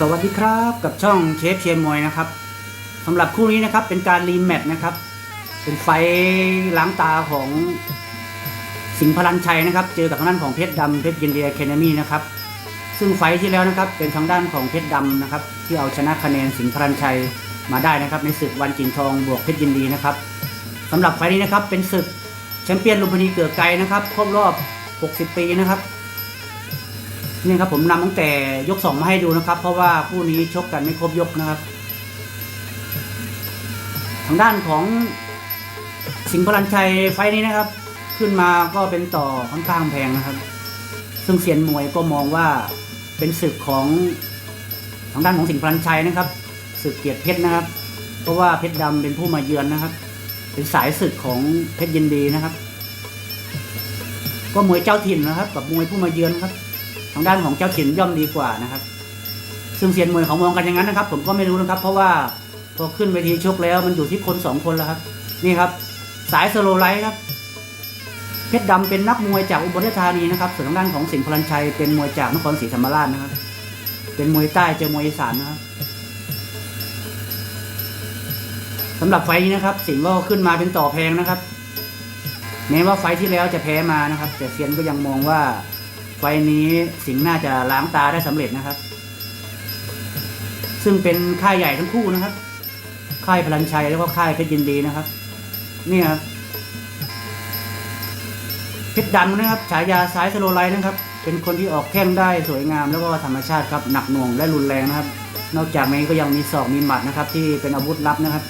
สวัสดีครับกับช่องเชฟเชียร์มวยนะครับสำหรับคู่นี้นะครับเป็นการรีแมตช์นะครับ เป็นไฟท์ล้างตาของสิงห์พลันชัยนะครับ เจอกับทางด้านของเพชรดำเพชรยินเดียแคนามีนะครับ ซึ่งไฟท์ที่แล้วนะครับเป็นทางด้านของเพชรดำนะครับ ที่เอาชนะคะแนนสิงห์พลันชัยมาได้นะครับ ในศึกวันกิ่งทองบวกเพชรยินดีนะครับสำหรับไฟท์นี้นะครับเป็นศึกแชมเปี้ยนลุมพินีเกือกไกลนะครับครบรอบ 60 ปีนะครับ นี่ครับผมนำตั้งแต่ยกสองมาให้ดูนะครับ เพราะว่าคู่นี้ชกกันไม่ครบยกนะครับ ทางด้านของสิงห์พลันชัยไฟนี้นะครับ ขึ้นมาก็เป็นต่อค่อนข้างแพงนะครับ ซึ่งเซียนมวยก็มองว่าเป็นศึกของทางด้านของสิงห์พลันชัยนะครับศึกเกียรติเพชรนะครับ เพราะว่าเพชรดำเป็นผู้มาเยือนนะครับ เป็นสายศึกของเพชรยินดีนะครับ ก็มวยเจ้าถิ่นนะครับ กับมวยผู้มาเยือนครับ ทางด้านของเจ้าถิ่นย่อมดีกว่านะครับ ซึ่งเซียนมวยเขามองกันอย่างนั้นนะครับ ผมก็ไม่รู้นะครับ เพราะว่าพอขึ้นเวทีชกแล้วมันอยู่ที่คนสองคนแล้วครับ นี่ครับ สายสโลไลท์ครับเพชรดำเป็นนักมวยจากอุบลราชธานีนะครับ ส่วนทางด้านของสิงห์พลันชัยเป็นมวยจากนครศรีธรรมราชนะครับ เป็นมวยใต้เจอมวยอีสานนะครับสำหรับไฟนี้นะครับ สิงห์ก็ขึ้นมาเป็นต่อแพงนะครับแม้ว่าไฟที่แล้วจะแพ้มานะครับ แต่เซียนก็ยังมองว่า ไฟนี้สิงห์น่าจะล้างตาได้สำเร็จนะครับ ซึ่งเป็นค่ายใหญ่ทั้งคู่นะครับ ค่ายพลันชัยแล้วก็ค่ายเพชรยินดีนะครับ นี่ครับเพชรดำนะครับฉายาซ้ายสโลไลท์นะครับ เป็นคนที่ออกแข้งได้สวยงาม แล้วก็ธรรมชาติครับหนักหน่วงและรุนแรงนะครับ นอกจากนี้ก็ยังมีศอกมีหมัดนะครับ ที่เป็นอาวุธลับนะครับ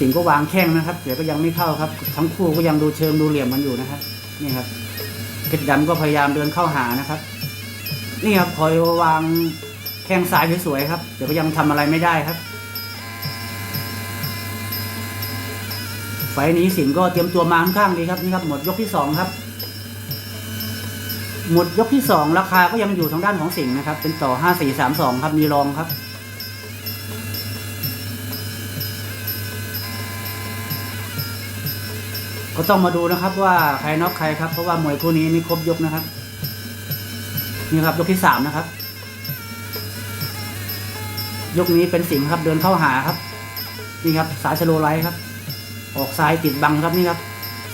สิงห์ก็วางแข้งนะครับแต่ก็ยังไม่เข้าครับ ทั้งคู่ก็ยังดูเชิงดูเหลี่ยมมันอยู่นะครับ นี่ครับเพชรดำก็พยายามเดินเข้าหานะครับ นี่ครับคอยวางแข้งซ้ายสวยๆครับแต่ก็ยังทำอะไรไม่ได้ครับ ไฟนี้สิงห์ก็เตรียมตัวมาค่อนข้างดีครับนี่ครับหมดยกที่สองครับหมดยกที่สองราคาก็ยังอยู่ทางด้านของสิงห์นะครับ เป็นต่อห้าสี่สามสองครับมีรองครับ ก็ต้องมาดูนะครับว่าใครน็อกใครครับ เพราะว่ามวยคู่นี้ไม่ครบยกนะครับ นี่ครับยกที่สามนะครับ ยกนี้เป็นสิงครับเดินเข้าหาครับ นี่ครับสายสโลไลท์ครับ ออกซ้ายติดบังครับนี่ครับ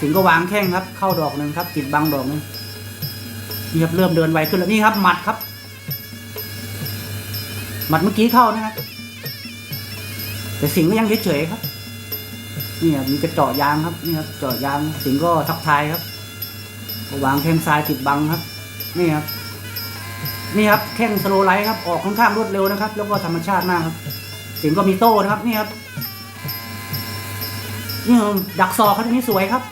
สิงก็วางแข้งครับ เข้าดอกหนึ่งครับ ติดบังดอกหนึงนี่ครับเริ่มเดินไวขึ้นแล้วนี่ครับหมัดครับหมัดเมื่อกี้เข้านะครับแต่สิงก็ยังเฉยๆครับ นี่ครับมีกระเจาะยางครับนี่ครับเจาะยางสิงห์ก็ทักทายครับวางแข้งซ้ายติดบังครับ นี่ครับ นี่ครับแข้งสโลไลท์ครับออกค่อนข้างรวดเร็วนะครับ แล้วก็ธรรมชาติมากครับ สิงห์ก็มีโต้นะครับ นี่ครับนี่ครับดักศอกครับตรงนี้สวยครับ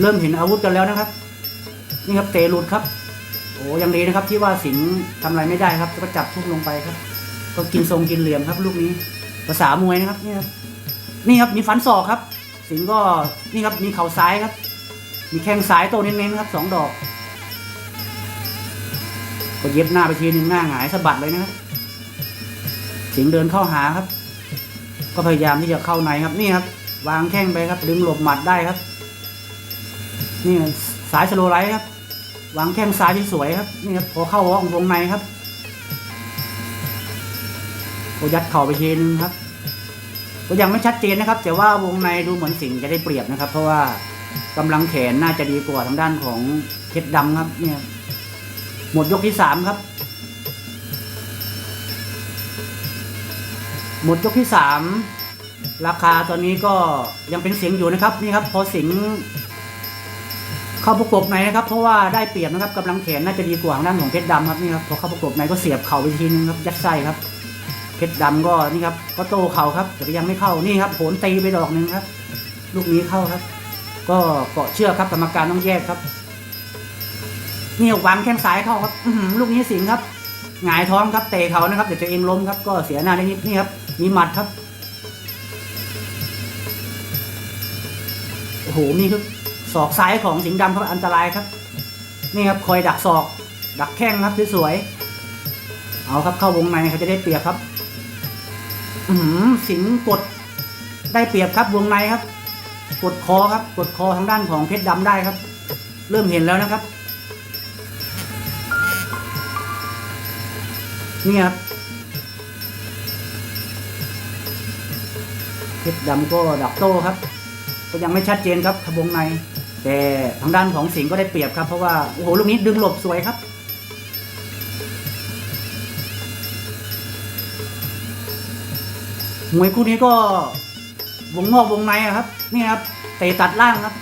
เริ่มเห็นอาวุธกันแล้วนะครับ นี่ครับเตะหลุดครับ โอ้ยังดีนะครับ ที่ว่าสิงห์ทำอะไรไม่ได้ครับก็จับทุบลงไปครับ ก็กินทรงกินเหลี่ยมครับ ลูกนี้ ภาษามวยนะครับนี่ครับนี่ครับมีฟันศอกครับ สิงก็นี่ครับมีเข่าซ้ายครับ มีแข้งซ้ายโตเน้นๆครับสองดอกก็เย็บหน้าไปทีหนึ่งหน้าหงายสะบัดเลยนะครับ สิงเดินเข้าหาครับ ก็พยายามที่จะเข้าในครับนี่ครับ วางแข้งไปครับ ดึงหลบหมัดได้ครับ นี่สายสโลไลท์ครับ วางแข้งซ้ายที่สวยครับ นี่ครับพอเข้าวงวงในครับ ก็ยัดเข่าไปทีนึงครับ ก็ยังไม่ชัดเจนนะครับ แต่ว่าวงในดูเหมือนสิงจะได้เปรียบนะครับ เพราะว่ากำลังแขนน่าจะดีกว่าทางด้านของเพชรดำครับ เนี่ย หมดยกที่สามครับ หมดยกที่สามราคาตอนนี้ก็ยังเป็นเสียงอยู่นะครับนี่ครับพอสิงเข้าประกบในนะครับ เพราะว่าได้เปรียบนะครับกำลังแขนน่าจะดีกว่าทางด้านของเพชรดำครับนี่ครับพอเข้าประกบในก็เสียบเข่าไปทีนึงครับยัดไส้ครับ เพชรดำก็นี่ครับก็โตเข่าครับ แต่ก็ยังไม่เข้านี่ครับโหนตีไปดอกหนึ่งครับ ลูกนี้เข้าครับ ก็เกาะเชือกครับกรรมการต้องแยกครับนี่วางแข้งซ้ายเข้าครับลูกนี้สิงครับหงายท้องครับเตะเขานะครับเดี๋ยวตัวเองล้มครับ ก็เสียหน้าได้นิดนี่ครับมีหมัดครับโอ้โหนี่คือศอกซ้ายของสิงห์ดำครับอันตรายครับ นี่ครับคอยดักศอก ดักแข้งครับสวยๆเอาครับเข้าวงในเขาจะได้เปรียบครับ สิงกดได้เปรียบครับวงในครับ กดคอครับ กดคอทางด้านของเพชรดำได้ครับ เริ่มเห็นแล้วนะครับ นี่ครับเพชรดำก็ดับโต้ครับ ก็ยังไม่ชัดเจนครับทวงใน แต่ทางด้านของสิงก็ได้เปรียบครับเพราะว่าโอ้โหลูกนี้ดึงหลบสวยครับ มวยคู่นี้ก็วงนอกวงในครับ นี่ครับเตะตัดล่างครับ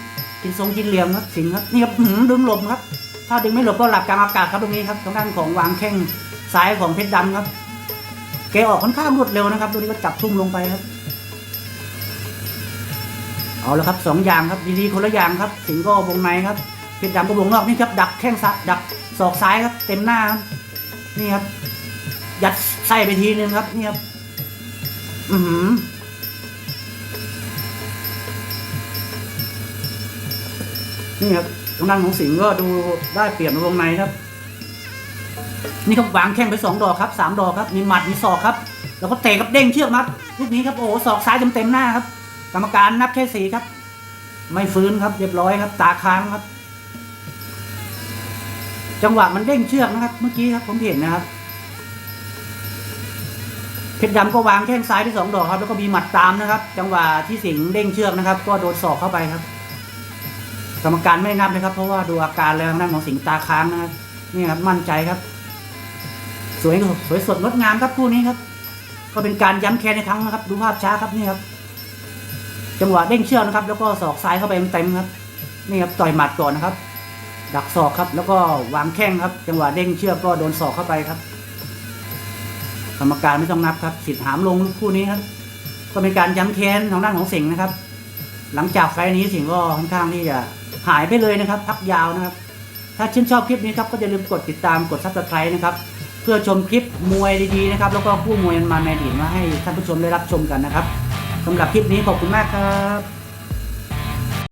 กินทรงกินเหลี่ยมครับสิงครับนี่ครับดึงหลบครับ ถ้าดึงไม่หลบก็หลับกลางอากาศครับตรงนี้ครับทางด้านของวางแข้งซ้ายของเพชรดำครับแกออกค่อนข้างรวดเร็วนะครับตรงนี้ก็จับทุ่มลงไปครับเอาละครับสองอย่างครับดีๆคนละอย่างครับ สิงก็วงในครับเพชรดำก็วงนอกนี่ครับดักแข้งซ้ายดักศอกซ้ายครับ เต็มหน้าครับนี่ครับยัดไส้ไปทีนึงครับนี่ครับ อือนี่ครับตรงนั้นของสิงห์ก็ดูได้เปรียบในวงในครับ นี่ครับวางแข้งไปสองดอกครับสามดอกครับ มีหมัดมีศอกครับ แล้วก็เตะกับเด้งเชือกครับลูกนี้ครับโอ้ศอกซ้ายเต็มเต็มๆหน้าครับ กรรมการนับแค่สีครับ ไม่ฟื้นครับเรียบร้อยครับ ตาค้างครับ จังหวะมันเด้งเชือกนะครับ เมื่อกี้ครับผมเห็นนะครับ เพชรดำก็วางแข้งซ้ายไปสองดอกครับ แล้วก็มีหมัดตามนะครับ จังหวะที่สิงเด้งเชือกนะครับ ก็โดนศอกเข้าไปครับ กรรมการไม่นับนะครับ เพราะว่าดูอาการแล้วทางด้านของสิงตาค้างนะครับนี่ครับมั่นใจครับ สวยสวยสดงดงามครับคู่นี้ครับ ก็เป็นการย้ำแค้นในครั้งนะครับ ดูภาพช้าครับนี่ครับ จังหวะเด้งเชือกนะครับ แล้วก็ศอกซ้ายเข้าไปเต็มครับ นี่ครับต่อยหมัดก่อนนะครับ ดักศอกครับ แล้วก็วางแข้งครับ จังหวะเด้งเชือกก็โดนศอกเข้าไปครับ รรมการไม่ต้องนับครับสิทธิ์หามลงคู่นี้ครับ ก็เป็นการย้ำแค้นทางด้านของสิงห์นะครับ หลังจากไฟนี้สิงห์ก็ค่อนข้างที่จะหายไปเลยนะครับ พักยาวนะครับ ถ้าชื่นชอบคลิปนี้ครับก็อย่าลืมกดติดตามกดซับสไครต์นะครับเพื่อชมคลิปมวยดีๆนะครับ แล้วก็ผู้มวยมันในอดีตมาให้ท่านผู้ชมได้รับชมกันนะครับสำหรับคลิปนี้ขอบคุณมากครับ